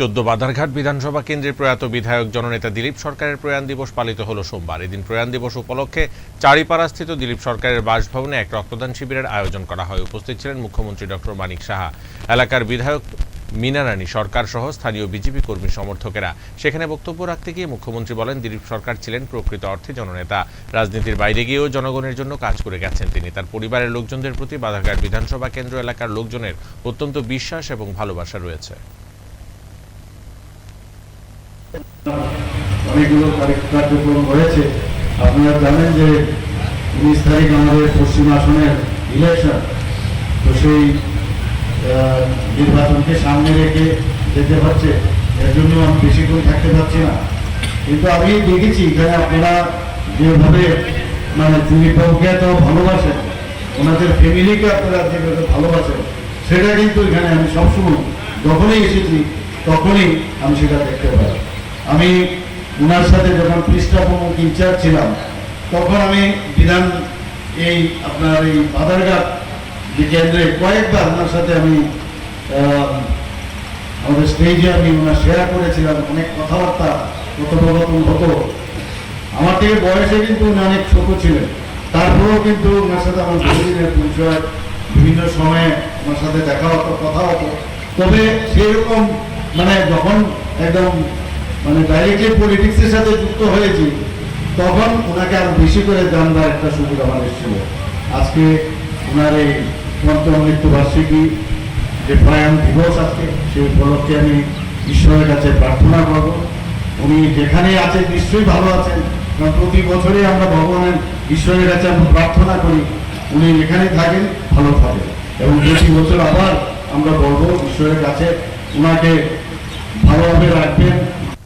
চোদ্দ বাধারঘাট বিধানসভা কেন্দ্রের প্রয়াত বিধায়ক জননেতা দিলীপ সরকারের প্রয়াণ দিবস পালিত হল সোমবার। এদিন প্রয়াণ দিবস উপলক্ষে চারিপাড়াস্থিত দিলীপ সরকারের বাসভবনে এক রক্তদান শিবিরের আয়োজন করা হয়। উপস্থিত ছিলেন মুখ্যমন্ত্রী ডক্টর মানিক সাহা। এলাকার বিধায়ক মিনা রানী সরকার সহ স্থানীয় বিজেপি কর্মী সমর্থকেরা। সেখানে বক্তব্য রাখতে গিয়ে মুখ্যমন্ত্রী বলেন, দিলীপ সরকার ছিলেন প্রকৃত অর্থে জননেতা। রাজনীতির বাইরে গিয়েও জনগণের জন্য কাজ করে গেছেন তিনি। তার পরিবারের লোকজনদের প্রতি বাধারঘাট বিধানসভা কেন্দ্র এলাকার লোকজনের অত্যন্ত বিশ্বাস এবং ভালোবাসা রয়েছে। অনেকগুলো কার্যক্রম হয়েছে। আপনারা জানেন যে উনিশ তারিখ আমাদের পশ্চিম আসনের ইলেকশন তো সেই নির্বাচনকে সামনে রেখে যেতে হচ্ছে। এর জন্য আমি বেশিক্ষণ থাকতে পারছি না। কিন্তু আমি দেখেছি এখানে আপনারা যেভাবে মানে দিলীপবাবুকে এত ভালোবাসেন, ওনাদের ফ্যামিলিকে আপনারা যেভাবে ভালোবাসেন, সেটা কিন্তু এখানে আমি সবসময় যখনই এসেছি, তখনই আমি সেটা দেখতে পাই। আমি ওনার সাথে যখন পৃষ্ঠা প্রমুখ ইনচার্জ ছিলাম, তখন আমি বিধান এই আপনার এই বাদারঘাট যে কেন্দ্রে কয়েকবার ওনার সাথে আমি আমাদের স্টেজে আমি ওনার শেয়ার করেছিলাম, অনেক কথাবার্তা, কথোপকথন হতো। আমার থেকে বয়সে কিন্তু উনি অনেক ছোট ছিলেন। তারপরেও কিন্তু ওনার সাথে আমার বহুদিনের পরিচয়, বিভিন্ন সময়ে ওনার সাথে দেখা হতো, কথা হতো। তবে সেরকম মানে যখন একদম মানে ডাইরেক্টলি পলিটিক্সের সাথে যুক্ত হয়েছি, তখন ওনাকে আরও বেশি করে জানবার একটা সুযোগ আমার এসেছিল। আজকে ওনার এই পঞ্চম মৃত্যুবার্ষিকী যে প্রয়াণ দিবস আজকে, সেই উপলক্ষে আমি ঈশ্বরের কাছে প্রার্থনা করব। উনি যেখানে আছেন নিশ্চয়ই ভালো আছেন, কারণ প্রতি বছরই আমরা ভগবানের, ঈশ্বরের কাছে আমরা প্রার্থনা করি, উনি এখানেই থাকেন, ভালো থাকেন। এবং প্রতি বছর আবার আমরা বলব, ঈশ্বরের কাছে ওনাকে ভালোভাবে রাখবে